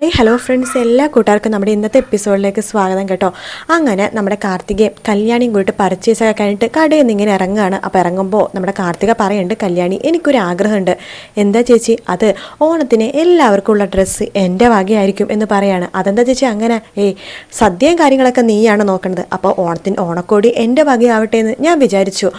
Hi hello friends എല്ലാ കൂട്ടുകാർക്കും നമ്മുടെ ഇന്നത്തെ എപ്പിസോഡിലേക്ക് സ്വാഗതം കേട്ടോ. അങ്ങനെ നമ്മുടെ കാർത്തികയും കല്യാണിയും കൂടിയിട്ട് പർച്ചേസ് ഒക്കെ കഴിഞ്ഞിട്ട് കടയിൽ നിന്ന് ഇങ്ങനെ ഇറങ്ങുകയാണ്. അപ്പോൾ ഇറങ്ങുമ്പോൾ നമ്മുടെ കാർത്തിക പറയുന്നുണ്ട് കല്യാണി എനിക്കൊരു ആഗ്രഹമുണ്ട്. എന്താ ചേച്ചി? അത് ഓണത്തിന് എല്ലാവർക്കും ഉള്ള ഡ്രസ്സ് എന്റെ വകയായിരിക്കും എന്ന് പറയാണ്. അതെന്താ ചേച്ചി അങ്ങനെ? ഏയ് സദ്യയും കാര്യങ്ങളൊക്കെ നീയാണ് നോക്കുന്നത് അപ്പോൾ ഓണത്തിന് ഓണക്കോടി എന്റെ വകയാവട്ടെ എന്ന് ഞാൻ വിചാരിച്ചു.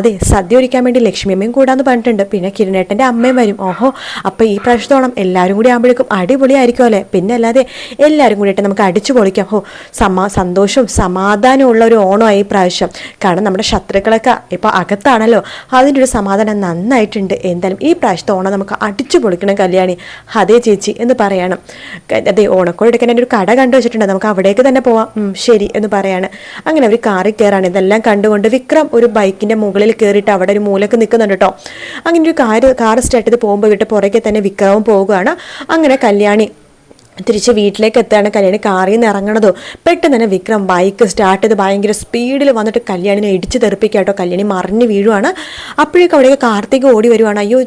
അതെ സദ്യ ഒരുക്കാൻ വേണ്ടി ലക്ഷ്മിയമ്മയും കൂടാന്ന് പറഞ്ഞിട്ടുണ്ട്. പിന്നെ കിരണേട്ടന്റെ അമ്മയും വരും. ഓഹോ അപ്പോൾ ഈ പ്രാവശ്യത്തോളം എല്ലാവരും കൂടി ആകുമ്പോഴേക്കും അടിപൊളിയായിരിക്കും അല്ലേ? പിന്നെ അല്ലാതെ എല്ലാവരും കൂടിയിട്ട് നമുക്ക് അടിച്ചു പൊളിക്കാം. ഓ സമാ സന്തോഷവും സമാധാനവും ഉള്ള ഒരു ഓണമായി പ്രാവശ്യം. കാരണം നമ്മുടെ ശത്രുക്കളൊക്കെ ഇപ്പോൾ അകത്താണല്ലോ. അതിന്റെ ഒരു സമാധാനം നന്നായിട്ടുണ്ട്. എന്തായാലും ഈ പ്രാവശ്യത്തെ ഓണം നമുക്ക് അടിച്ചു പൊളിക്കണം കല്യാണി. അതേ ചേച്ചി എന്ന് പറയണം. അതെ ഓണക്കോട് എടുക്കാൻ എന്റെ ഒരു കട കണ്ടു വെച്ചിട്ടുണ്ട്. നമുക്ക് അവിടേക്ക് തന്നെ പോവാം. ശരി എന്ന് പറയാണ്. അങ്ങനെ അവർ കാറിൽ കയറാണ്. ഇതെല്ലാം കണ്ടുകൊണ്ട് വിക്രം ഒരു ബൈക്കിന്റെ മുകളിൽ കയറിയിട്ട് അവിടെ ഒരു മൂലക്ക് നിൽക്കുന്നുണ്ട് കേട്ടോ അങ്ങനെ ഒരു കാർ കാർ സ്റ്റാർട്ട് ചെയ്ത് പോകുമ്പോൾ വിട്ട് പുറകെ തന്നെ വിക്രവും പോവുകയാണ് അങ്ങനെ കല്യാണി തിരിച്ച് വീട്ടിലേക്ക് എത്താണ് കല്യാണി. കാറിൽ നിന്ന് ഇറങ്ങണതോ? പെട്ടെന്ന് തന്നെ വിക്രം ബൈക്ക് സ്റ്റാർട്ട് ചെയ്ത് ഭയങ്കര സ്പീഡിൽ വന്നിട്ട് കല്യാണിനെ ഇടിച്ച് തെറിപ്പിക്കാട്ടോ കേട്ടോ. കല്യാണി മറിഞ്ഞ് വീഴുവാണ്. അപ്പോഴേക്കും അവിടേക്ക് കാർത്തിക ഓടി വരുവാണ്. അയ്യോ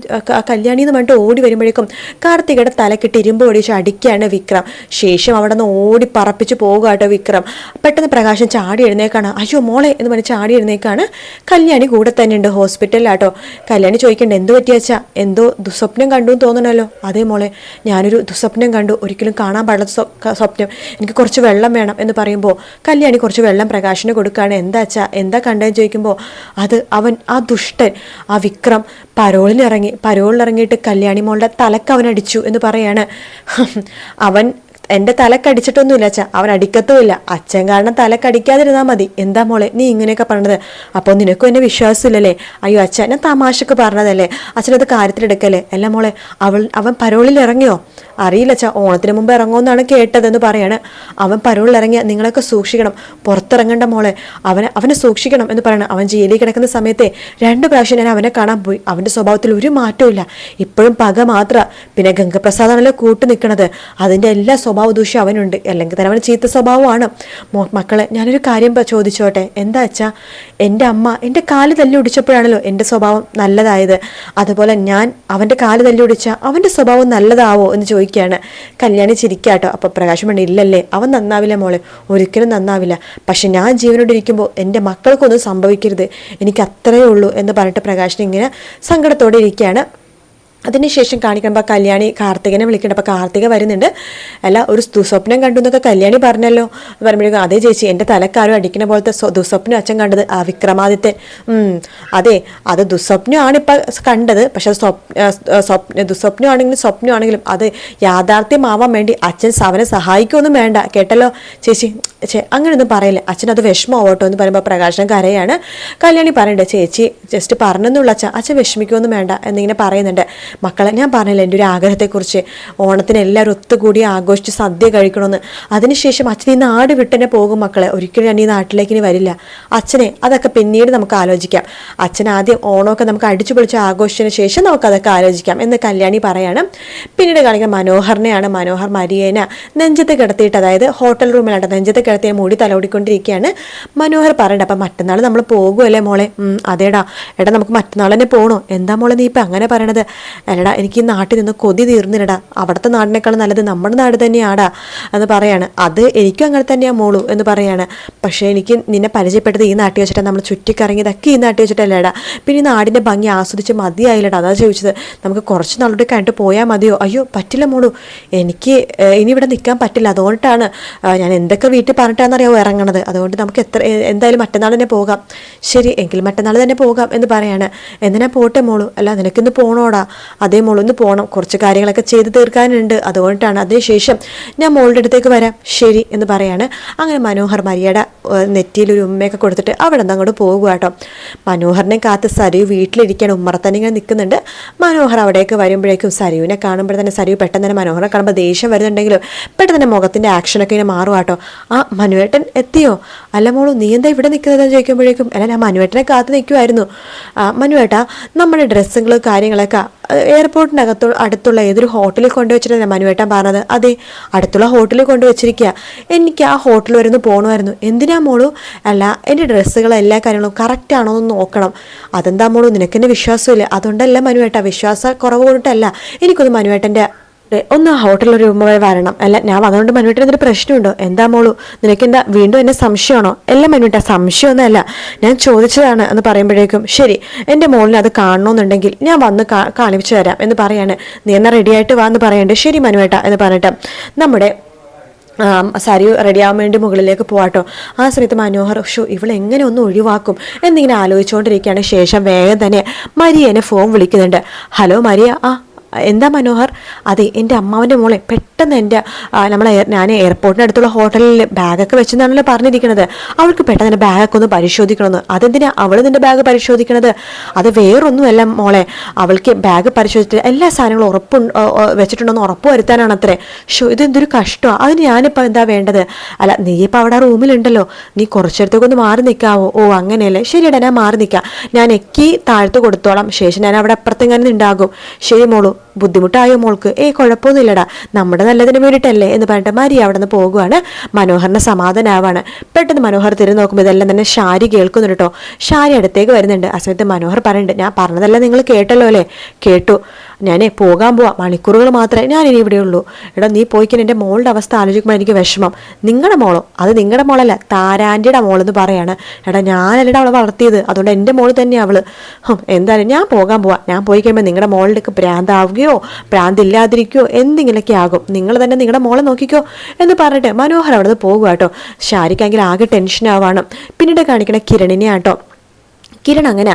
കല്യാണി എന്ന് പറഞ്ഞിട്ട് ഓടി വരുമ്പോഴേക്കും കാർത്തികയുടെ തലക്കിട്ട് ഇരുമ്പ് ഓടിച്ച് അടിക്കുകയാണ് വിക്രം. ശേഷം അവിടെ നിന്ന് ഓടി പറപ്പിച്ച് പോകുക കേട്ടോ വിക്രം. പെട്ടെന്ന് പ്രകാശം ചാടി എഴുന്നേക്കാണ്. അയ്യോ മോളെ എന്ന് പറഞ്ഞ് ചാടി എഴുന്നേക്കാണ്. കല്യാണി കൂടെ തന്നെ ഉണ്ട് ഹോസ്പിറ്റലിലാട്ടോ കല്യാണി ചോദിക്കേണ്ട എന്ത് പറ്റിയാച്ചാ? എന്തോ ദുസ്വപ്നം കണ്ടു എന്ന് തോന്നണല്ലോ? അതേ മോളെ ഞാനൊരു ദുസ്വപ്നം കണ്ടു. ഒരിക്കലും കാണാൻ പാടില്ല സ്വപ്നം. എനിക്ക് കുറച്ച് വെള്ളം വേണം എന്ന് പറയുമ്പോൾ കല്യാണി കുറച്ച് വെള്ളം പ്രകാശിന് കൊടുക്കുകയാണ് എന്താ അച്ഛാ? എന്താ കണ്ടതെന്ന് ചോദിക്കുമ്പോൾ അത് അവൻ ആ ദുഷ്ടൻ ആ വിക്രം പരോളിനിറങ്ങി പരോളിനിറങ്ങിയിട്ട് കല്യാണി മോളുടെ തലക്ക് അവൻ അടിച്ചു എന്ന് പറയാണ്. അവൻ എന്റെ തലക്കടിച്ചിട്ടൊന്നുമില്ല അച്ഛ. അവൻ അടിക്കത്തുമില്ല. അച്ഛൻ കാരണം തലക്കടിക്കാതിരുന്നാൽ മതി. എന്താ മോളെ നീ ഇങ്ങനെയൊക്കെ പറഞ്ഞത്? അപ്പോൾ നിനക്കും എന്നെ വിശ്വാസമില്ലല്ലേ? അയ്യോ അച്ഛൻ ഞാൻ തമാശക്ക് പറഞ്ഞതല്ലേ? അച്ഛനത് കാര്യത്തിലെടുക്കല്ലേ? അല്ല മോളെ അവൾ അവൻ പരോളിൽ ഇറങ്ങിയോ? അറിയില്ല അച്ഛാ. ഓണത്തിന് മുമ്പ് ഇറങ്ങുമെന്നാണ് കേട്ടതെന്ന് പറയാണ്. അവൻ പരോളിൽ ഇറങ്ങിയ നിങ്ങളൊക്കെ സൂക്ഷിക്കണം. പുറത്തിറങ്ങേണ്ട മോളെ. അവനെ അവനെ സൂക്ഷിക്കണം എന്ന് പറയണം. അവൻ ജയിലിൽ കിടക്കുന്ന സമയത്തെ രണ്ട് പ്രാവശ്യം ഞാൻ അവനെ കാണാൻ പോയി. അവന്റെ സ്വഭാവത്തിൽ ഒരു മാറ്റവും ഇപ്പോഴും പക മാത്ര. പിന്നെ ഗംഗപ്രസാദാണല്ലോ കൂട്ടു നിൽക്കണത്. അതിന്റെ എല്ലാ ദൂഷ്യം അവനുണ്ട്. അല്ലെങ്കിൽ തന്നെ അവന് ചീത്ത സ്വഭാവമാണ്. മക്കളെ ഞാനൊരു കാര്യം ചോദിച്ചോട്ടെ. എന്താ വെച്ചാൽ എന്റെ അമ്മ എന്റെ കാൽ തല്ലി ഒടിച്ചപ്പോഴാണല്ലോ എന്റെ സ്വഭാവം നല്ലതായത്. അതുപോലെ ഞാൻ അവന്റെ കാൽ തല്ലി ഒടിച്ച അവന്റെ സ്വഭാവം നല്ലതാവോ എന്ന് ചോദിക്കുകയാണ്. കല്യാണി ചിരിക്കാട്ടോ അപ്പോൾ പ്രകാശം പണ്ട് ഇല്ലല്ലേ അവൻ നന്നാവില്ല മോളെ. ഒരിക്കലും നന്നാവില്ല. പക്ഷെ ഞാൻ ജീവനോട് ഇരിക്കുമ്പോൾ എന്റെ മക്കൾക്കൊന്നും സംഭവിക്കരുത്. എനിക്ക് അത്രയേ ഉള്ളൂ എന്ന് പറഞ്ഞിട്ട് പ്രകാശൻ ഇങ്ങനെ സങ്കടത്തോടെ ഇരിക്കുകയാണ്. അതിനുശേഷം കാണിക്കുമ്പോൾ കല്യാണി കാർത്തികനെ വിളിക്കണം അപ്പോൾ കാർത്തിക വരുന്നുണ്ട്. അല്ല ഒരു ദുസ്വപ്നം കണ്ടു എന്നൊക്കെ കല്യാണി പറഞ്ഞല്ലോ. പറയുമ്പോഴേക്കും അതേ ചേച്ചി എന്റെ തലക്കാരും അടിക്കുന്ന പോലത്തെ സ്വ- ദുസ്വപ്നം അച്ഛൻ കണ്ടത് ആ വിക്രമാദിത്യൻ. അതെ അത് ദുസ്വപ്നമാണ് ഇപ്പം കണ്ടത്. പക്ഷെ സ്വപ്ന സ്വപ്ന ദുസ്വപ്നമാണെങ്കിലും സ്വപ്നമാണെങ്കിലും അത് യാഥാർത്ഥ്യമാവാൻ വേണ്ടി അച്ഛൻ അവനെ സഹായിക്കുമൊന്നും വേണ്ട. കേട്ടല്ലോ ചേച്ചി? ചേ അങ്ങനെയൊന്നും പറയില്ല. അച്ഛൻ അത് വിഷമമാവട്ടോ എന്ന് പറയുമ്പോൾ പ്രകാശനം കരയാണ്. കല്യാണി പറയണ്ടേ ചേച്ചി ജസ്റ്റ് പറഞ്ഞെന്നുള്ള അച്ഛൻ അച്ഛൻ വിഷമിക്കുമൊന്നും വേണ്ട എന്നിങ്ങനെ പറയുന്നുണ്ട്. മക്കളെ ഞാൻ പറഞ്ഞില്ല എന്റെ ഒരു ആഗ്രഹത്തെക്കുറിച്ച് ഓണത്തിന് എല്ലാവരും ഒത്തുകൂടി ആഘോഷിച്ച് സദ്യ കഴിക്കണമെന്ന്. അതിനുശേഷം അച്ഛൻ ഈ നാട് വിട്ടന്നെ പോകും മക്കളെ. ഒരിക്കലും ഞാൻ ഈ നാട്ടിലേക്ക് ഇനി വരില്ല. അച്ഛനെ അതൊക്കെ പിന്നീട് നമുക്ക് ആലോചിക്കാം. അച്ഛൻ ആദ്യം ഓണമൊക്കെ നമുക്ക് അടിച്ചു പൊളിച്ച് ആഘോഷിച്ചതിന് ശേഷം നമുക്ക് അതൊക്കെ ആലോചിക്കാം എന്ന് കല്യാണി പറയാണ്. പിന്നീട് കാണിക്കാൻ മനോഹറിനെയാണ് മനോഹർ മരിയേന നെഞ്ചത്ത് കിടത്തിയിട്ട് അതായത് ഹോട്ടൽ റൂമിലാണ് നെഞ്ചത്ത് കിടത്തിയ മൂടി തലോടിക്കൊണ്ടിരിക്കുകയാണ്. മനോഹർ പറയണ്ട അപ്പം മറ്റന്നാൾ നമ്മൾ പോകുമല്ലേ മോളെ? അതേടാ. എടാ നമുക്ക് മറ്റന്നാൾ തന്നെ പോകണോ എന്താ മോളെ നീ ഇപ്പം അങ്ങനെ പറയണത്? അല്ലടാ എനിക്ക് ഈ നാട്ടിൽ നിന്ന് കൊതി തീർന്നില്ലടാ. അവിടുത്തെ നാടിനേക്കാളും നല്ലത് നമ്മുടെ നാട് തന്നെയാടാ എന്ന് പറയാണ്. അത് എനിക്കും അങ്ങനെ തന്നെയാണ് മോളു എന്ന് പറയാണ്. പക്ഷേ എനിക്ക് നിന്നെ പരിചയപ്പെട്ടത് ഈ നാട്ടിൽ വെച്ചിട്ടാണ് നമ്മൾ ചുറ്റിക്കറങ്ങിയതൊക്കെ ഈ നാട്ടിൽ വെച്ചിട്ടല്ലേടാ. പിന്നെ ഈ നാടിന്റെ ഭംഗി ആസ്വദിച്ച് മതിയായില്ലടാ. അതാ ചോദിച്ചത്. നമുക്ക് കുറച്ച് നാളോട്ട് കഴിഞ്ഞിട്ട് പോയാൽ മതിയോ? അയ്യോ പറ്റില്ല മോളു. എനിക്ക് ഇനി ഇവിടെ നിൽക്കാൻ പറ്റില്ല. അതുകൊണ്ടാണ് ഞാൻ എന്തൊക്കെ വീട്ടിൽ പറഞ്ഞിട്ടാണെന്നറിയാവോ ഇറങ്ങണത്. അതുകൊണ്ട് നമുക്ക് എത്ര എന്തായാലും മറ്റന്നാൾ തന്നെ പോകാം. ശരി എങ്കിൽ മറ്റന്നാൾ തന്നെ പോകാം എന്ന് പറയാണ്. എന്തിനാ പോട്ടെ മോളു. അല്ല നിനക്കിന്ന് പോണോടാ. അതേ മോളൊന്ന് പോകണം കുറച്ച് കാര്യങ്ങളൊക്കെ ചെയ്ത് തീർക്കാനുണ്ട്. അതുകൊണ്ടാണ് അതിനുശേഷം ഞാൻ മോളുടെ അടുത്തേക്ക് വരാം. ശരി എന്ന് പറയാണ്. അങ്ങനെ മനോഹർ മരിയയുടെ നെറ്റിയിൽ ഒരു ഉമ്മയൊക്കെ കൊടുത്തിട്ട് അവിടെ നിന്ന് അങ്ങോട്ട് പോകുക കേട്ടോ മനോഹറിനെ കാത്ത് സരയു വീട്ടിലിരിക്കാൻ ഉമ്മറത്തന്നെ ഇങ്ങനെ നിൽക്കുന്നുണ്ട്. മനോഹർ അവിടേക്ക് വരുമ്പോഴേക്കും സരയുവിനെ കാണുമ്പോൾ തന്നെ സരയു പെട്ടെന്ന് തന്നെ മനോഹറെ കാണുമ്പോൾ ദേഷ്യം വരുന്നുണ്ടെങ്കിലും പെട്ടെന്ന് തന്നെ മുഖത്തിന്റെ ആക്ഷനൊക്കെ ഇങ്ങനെ മാറും കേട്ടോ ആ മനുവേട്ടൻ എത്തിയോ? അല്ല മോളു നീ എന്താ ഇവിടെ നിൽക്കുന്നതെന്ന് ചോദിക്കുമ്പോഴേക്കും അല്ല ഞാൻ മനുവേട്ടനെ കാത്ത് നിൽക്കുമായിരുന്നു മനുവേട്ടാ നമ്മുടെ ഡ്രസ്സുകൾ കാര്യങ്ങളൊക്കെ എയർപോർട്ടിനകത്തോ അടുത്തുള്ള ഏതൊരു ഹോട്ടലിൽ കൊണ്ടുവച്ചിട്ടാണ് മനുവേട്ടൻ പറഞ്ഞത്. അതെ അടുത്തുള്ള ഹോട്ടലിൽ കൊണ്ടുവച്ചിരിക്കുക എനിക്ക് ആ ഹോട്ടൽ വരെ ഒന്ന് പോകണമായിരുന്നു എന്തിനാ മോളു? അല്ല എന്റെ ഡ്രസ്സുകൾ എല്ലാ കാര്യങ്ങളും കറക്റ്റ് ആണോ എന്ന് നോക്കണം. അതെന്താ മോളു? നിനക്കെന്നെ വിശ്വാസമില്ല. അതുകൊണ്ടല്ല മനുവേട്ട വിശ്വാസ കുറവ് കൊണ്ടിട്ടല്ല. എനിക്കൊന്ന് മനുവേട്ടന്റെ ഒന്ന് ഹോട്ടലിൽ ഒരു റൂം വരെ വരണം. അല്ല ഞാൻ വന്നുകൊണ്ട് മനുവേട്ടൻ എന്തൊരു പ്രശ്നമുണ്ടോ? എന്താ മോളു? നിനക്ക് എന്താ വീണ്ടും എന്നെ സംശയമാണോ? എല്ലാം മനുവേട്ട സംശയമൊന്നുമല്ല. ഞാൻ ചോദിച്ചതാണ് എന്ന് പറയുമ്പോഴേക്കും ശരി എന്റെ മോളിനെ അത് കാണണമെന്നുണ്ടെങ്കിൽ ഞാൻ വന്ന് കാണിച്ചു തരാം എന്ന് പറയാണ്. നീ എന്നാ റെഡിയായിട്ട് വാ എന്ന് പറയണ്ട്. ശരി മനുവേട്ട എന്ന് പറഞ്ഞിട്ട് നമ്മുടെ സാരി റെഡിയാവാൻ വേണ്ടി മുകളിലേക്ക് പോവാട്ടോ. ആ സമയത്ത് മനോഹർ ഷോ ഇവൾ എങ്ങനെ ഒന്ന് ഒഴിവാക്കും? എന്നിങ്ങനെ ആലോചിച്ചുകൊണ്ടിരിക്കുകയാണ് ശേഷം വേഗം തന്നെ മരിയനെ ഫോൺ വിളിക്കുന്നുണ്ട്. Hello Maria. ആ എന്താ മനോഹർ? അതെ എന്റെ അമ്മാവന്റെ മോളെ പെട്ടെന്ന് എന്റെ നമ്മളെ ഞാൻ എയർപോർട്ടിന്റെ അടുത്തുള്ള ഹോട്ടലിൽ ബാഗൊക്കെ വെച്ചെന്നാണല്ലോ പറഞ്ഞിരിക്കുന്നത് അവൾക്ക് പെട്ടെന്ന് എന്റെ ബാഗൊക്കെ ഒന്ന് പരിശോധിക്കണമെന്ന്. അതെന്തിനാ അവൾ നിന്റെ ബാഗ് പരിശോധിക്കണത്? അത് വേറൊന്നുമല്ല മോളെ. അവൾക്ക് ബാഗ് പരിശോധിച്ചിട്ട് എല്ലാ സാധനങ്ങളും ഉറപ്പ് വെച്ചിട്ടുണ്ടെന്ന് ഉറപ്പ് വരുത്താനാണ് അത്രേ ഷോ ഇതെന്തൊരു കഷ്ടമാണ് അതിന് ഞാനിപ്പോൾ എന്താ വേണ്ടത്? അല്ല നീ ഇപ്പോൾ അവിടെ റൂമിലുണ്ടല്ലോ. നീ കുറച്ചിടത്തേക്ക് ഒന്ന് മാറി നിൽക്കാവോ ഓ അങ്ങനെയല്ലേ. ശരിയടാ ഞാൻ മാറി നിൽക്കാം ഞാൻ എക്കി താഴ്ത്ത് കൊടുത്തോളാം. ശേഷം ഞാൻ അവിടെ അപ്പുറത്തെങ്ങനെ ഉണ്ടാകും ശരി മോളു. ബുദ്ധിമുട്ടായോ മോൾക്ക്? ഏ കുഴപ്പമൊന്നുമില്ലടാ. നമ്മുടെ നല്ലതിന് വേണ്ടിയിട്ടല്ലേ എന്ന് പറഞ്ഞിട്ട് മരി അവിടെ നിന്ന് പോകുവാണ്. മനോഹറിന് സമാധാനാവാണ്. പെട്ടെന്ന് മനോഹർ തിരിഞ്ഞു നോക്കുമ്പോൾ ഇതെല്ലാം തന്നെ ഷാരി കേൾക്കുന്നുണ്ട് കേട്ടോ. ഷാരി അടുത്തേക്ക് വരുന്നുണ്ട്. ആ സമയത്ത് മനോഹർ പറയുന്നുണ്ട് ഞാൻ പറഞ്ഞതെല്ലാം നിങ്ങൾ കേട്ടല്ലോ അല്ലേ? കേട്ടു. ഞാൻ പോകാൻ പോവാം. മണിക്കൂറുകൾ മാത്രമേ ഞാൻ ഇനി ഇവിടെ ഉള്ളൂ. എടാ നീ പോയിക്കാൻ എന്റെ മോളുടെ അവസ്ഥ ആലോചിക്കുമ്പോൾ എനിക്ക് വിഷമം. നിങ്ങളുടെ മോളോ? അത് നിങ്ങളുടെ മോളല്ല. താരാന്റിയുടെ മോളെന്ന് പറയാണ്. എടാ ഞാനല്ലടാ അവളെ വളർത്തിയത്. അതുകൊണ്ട് എന്റെ മോൾ തന്നെയാണ് അവൾ. എന്തായാലും ഞാൻ പോകാൻ പോവാം. ഞാൻ പോയി കഴിയുമ്പോൾ നിങ്ങളുടെ മോളിലേക്ക് ഭ്രാന്താവുകയോ ഭ്രാന്തില്ലാതിരിക്കുകയോ എന്തെങ്കിലുമൊക്കെ ആകും നിങ്ങൾ തന്നെ നിങ്ങളുടെ മോളെ നോക്കിക്കോ എന്ന് പറഞ്ഞിട്ട് മനോഹർ അവിടെ നിന്ന് പോകുക കേട്ടോ ഷാരിക്കാണെങ്കിൽ ആകെ ടെൻഷൻ ആവാണ്. പിന്നീട് കാണിക്കണ കിരണിനെ ആട്ടോ കിരൺ അങ്ങനെ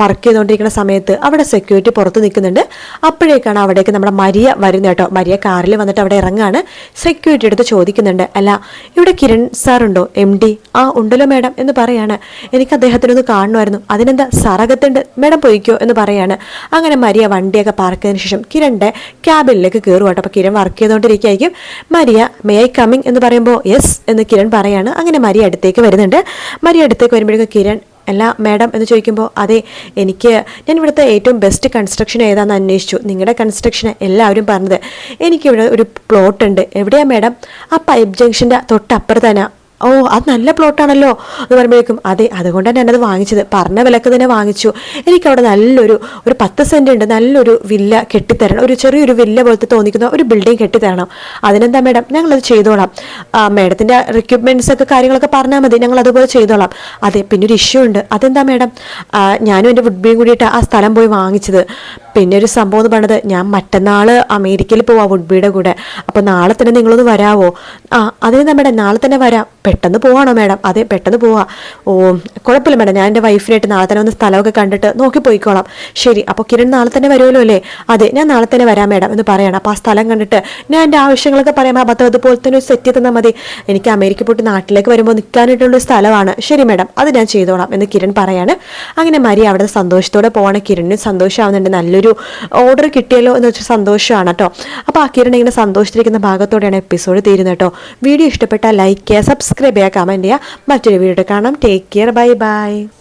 വർക്ക് ചെയ്തുകൊണ്ടിരിക്കുന്ന സമയത്ത് അവിടെ സെക്യൂരിറ്റി പുറത്ത് നിൽക്കുന്നുണ്ട്. അപ്പോഴേക്കാണ് അവിടേക്ക് നമ്മുടെ മരിയ വരുന്നത് കേട്ടോ. മരിയ കാറിൽ വന്നിട്ട് അവിടെ ഇറങ്ങാണ് സെക്യൂരിറ്റി എടുത്ത് ചോദിക്കുന്നുണ്ട്. അല്ല ഇവിടെ കിരൺ സാർ ഉണ്ടോ? എം ഡി ആ ഉണ്ടല്ലോ മേഡം എന്ന് പറയാണ്. എനിക്ക് അദ്ദേഹത്തിനൊന്ന് കാണണമായിരുന്നു അതിനെന്താ സാറകത്തുണ്ട് മേഡം പോയിക്കോ എന്ന് പറയാണ്. അങ്ങനെ മരിയ വണ്ടിയൊക്കെ പാർക്ക് ശേഷം കിരണിന്റെ ക്യാബിനിലേക്ക് കയറും കേട്ടോ. അപ്പോൾ കിരൺ വർക്ക് ചെയ്തുകൊണ്ടിരിക്കുകയായിരിക്കും. മരിയ മേ ഐ കമ്മിങ് എന്ന് പറയുമ്പോൾ യെസ് എന്ന് കിരൺ പറയാണ്. അങ്ങനെ മരിയ അടുത്തേക്ക് വരുന്നുണ്ട്. മരിയ അടുത്തേക്ക് വരുമ്പോഴേക്കും കിരൺ അല്ല മാഡം എന്ന് ചോദിക്കുമ്പോൾ അതെ എനിക്ക് ഞാൻ ഇവിടുത്തെ ഏറ്റവും ബെസ്റ്റ് കൺസ്ട്രക്ഷൻ ഏതാണെന്ന് അന്വേഷിച്ചു. നിങ്ങളുടെ കൺസ്ട്രക്ഷൻ എല്ലാവരും പറഞ്ഞത്. എനിക്കിവിടെ ഒരു പ്ലോട്ട് ഉണ്ട്. എവിടെയാണ് മാഡം? ആ പൈപ്പ് ജംഗ്ഷന്റെ തൊട്ടപ്പുറത്ത് തന്നെ ഓ അത് നല്ല പ്ലോട്ടാണല്ലോ. എന്ന് പറയുമ്പോഴേക്കും അതെ അതുകൊണ്ട് തന്നെ അത് വാങ്ങിച്ചത്. പറഞ്ഞ വിലക്ക് തന്നെ വാങ്ങിച്ചു. എനിക്കവിടെ നല്ലൊരു ഒരു പത്ത് സെന്റ് ഉണ്ട്. നല്ലൊരു വില്ല കെട്ടിത്തരണം. ഒരു ചെറിയൊരു വില്ല പോലത്തെ തോന്നിക്കുന്ന ഒരു ബിൽഡിംഗ് കെട്ടിത്തരണം. അതിനെന്താ മേഡം ഞങ്ങളത് ചെയ്തോളാം. മേഡത്തിന്റെ റിക്യൂപ്മെന്റ്സ് ഒക്കെ കാര്യങ്ങളൊക്കെ പറഞ്ഞാൽ മതി. ഞങ്ങൾ അതുപോലെ ചെയ്തോളാം. അതെ പിന്നെ ഒരു ഇഷ്യൂ ഉണ്ട്. അതെന്താ മേഡം ഞാനും എന്റെ വുഡ്ബിയും കൂടിയിട്ട് ആ സ്ഥലം പോയി വാങ്ങിച്ചത്. പിന്നെ ഒരു സംഭവം എന്ന് പറഞ്ഞത് ഞാൻ മറ്റന്നാൾ അമേരിക്കയിൽ പോവാം വുഡ്ബിയുടെ കൂടെ. അപ്പോൾ നാളെ തന്നെ നിങ്ങളൊന്ന് വരാവോ? ആ അതിനെന്താ മേഡം നാളെ തന്നെ വരാം. പെട്ടെന്ന് പോവാണോ മാഡം? അതെ പെട്ടെന്ന് പോവാം. ഓ കുഴപ്പമില്ല മാഡം. ഞാൻ എന്റെ വൈഫിനായിട്ട് നാളെ തന്നെ ഒന്ന് സ്ഥലമൊക്കെ കണ്ടിട്ട് നോക്കി പോയിക്കോളാം. ശരി അപ്പോൾ കിരൺ നാളെ തന്നെ വരുമല്ലോ അല്ലേ? അതെ ഞാൻ നാളെ തന്നെ വരാം മാഡം എന്ന് പറയണം. അപ്പോൾ ആ സ്ഥലം കണ്ടിട്ട് ഞാൻ എന്റെ ആവശ്യങ്ങളൊക്കെ പറയാം. അപ്പോൾ അതുപോലെ തന്നെ ഒരു സെറ്റ് തന്നാൽ മതി. എനിക്ക് അമേരിക്ക പോയിട്ട് നാട്ടിലേക്ക് വരുമ്പോൾ നിൽക്കാനായിട്ടുള്ള സ്ഥലമാണ്. ശരി മാഡം അത് ഞാൻ ചെയ്തോളാം എന്ന് കിരൺ പറയാണ്. അങ്ങനെ മരി അവിടെ സന്തോഷത്തോടെ പോവാണ്. കിരണിന് സന്തോഷമാവുന്നുണ്ട് നല്ലൊരു ഓർഡർ കിട്ടിയല്ലോ എന്ന് വെച്ചാൽ സന്തോഷമാണ് കേട്ടോ. അപ്പോൾ കിരൺ ഇങ്ങനെ സന്തോഷിച്ചിരിക്കുന്ന ഭാഗത്തോടെയാണ് എപ്പിസോഡ് തീരുന്നത് കേട്ടോ. വീഡിയോ ഇഷ്ടപ്പെട്ടാൽ ലൈക്ക് ചെയ്യുക സബ്സ്ക്രൈബ് ചെയ്യുക കമന്റ് ചെയ്യുക. മറ്റൊരു വീഡിയോ കാണാം. Take care bye bye